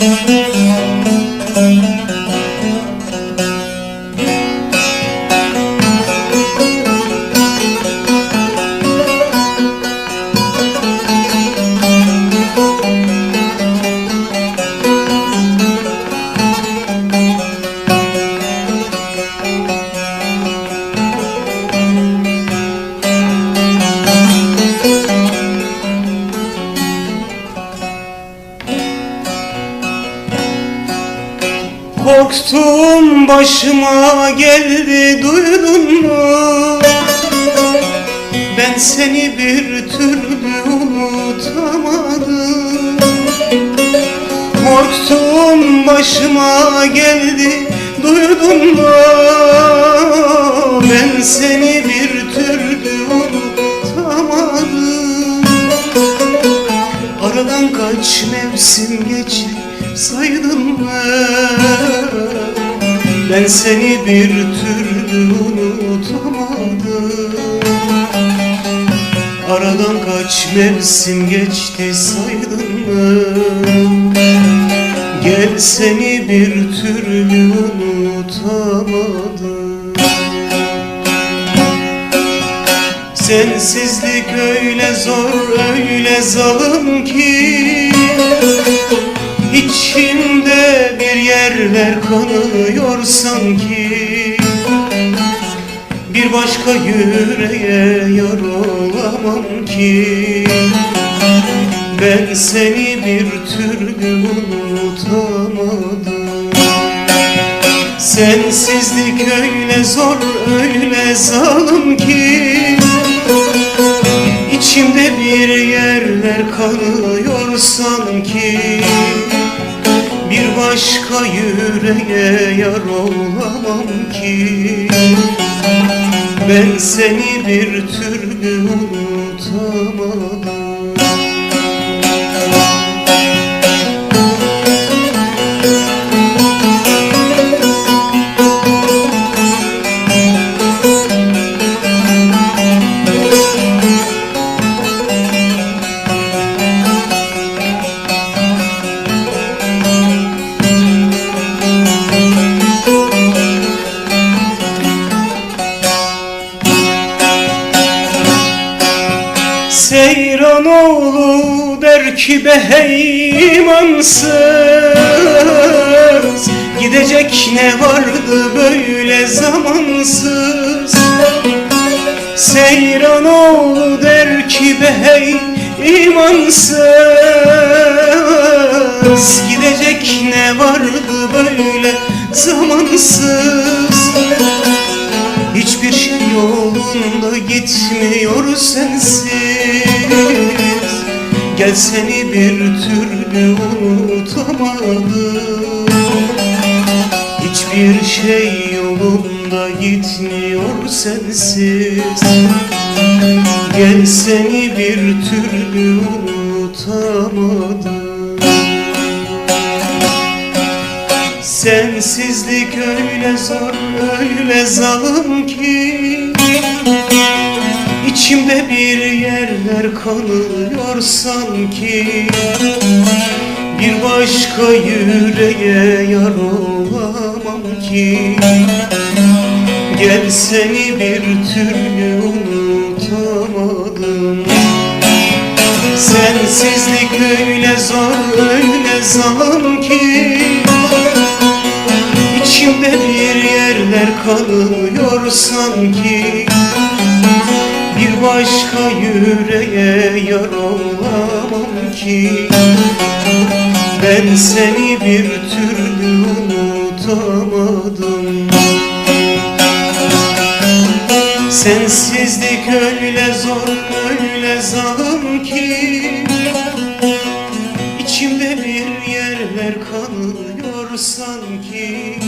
Müzik Korktum başıma geldi duydun mu? Ben seni bir türlü unutamadım Korktum başıma geldi duydun mu? Ben seni bir türlü unutamadım Aradan kaç mevsim geçti saydın mı? Ben seni bir türlü unutamadım Aradan kaç mevsim geçti saydın mı? Gel seni bir türlü unutamadım Sensizlik öyle zor öyle zalim ki İçimde bir yerler kanıyor sanki. Bir başka yüreğe yar olamam ki. Ben seni bir türlü unutamadım. Sensizlik öyle zor öyle zalim ki. İçimde bir yerler kanıyor sanki Bir başka yüreğe yar olamam ki. Ben seni bir türlü unutamadım Seyran oğlu der ki be hey imansız Gidecek ne vardı böyle zamansız. Seyran oğlu der ki be hey imansız Gidecek ne vardı böyle zamansız. Hiçbir yolunda gitmiyor sensiz. Gel seni bir türlü unutamadım. Hiçbir şey yolunda gitmiyor sensiz. Gel seni bir türlü unutamadım. Sensizlik öyle zor öyle zalim ki İçimde bir yerler kanıyor sanki. Bir başka yüreğe yar olamam ki. Gel seni bir türlü unutamadım. Sensizlik öyle zor öyle zalim ki. İçimde bir yerler kanıyor sanki Bir başka yüreğe yar olamam ki. Ben seni bir türlü unutamadım. Sensizlik öyle zor öyle zalim ki. İçimde bir yerler kanıyor sanki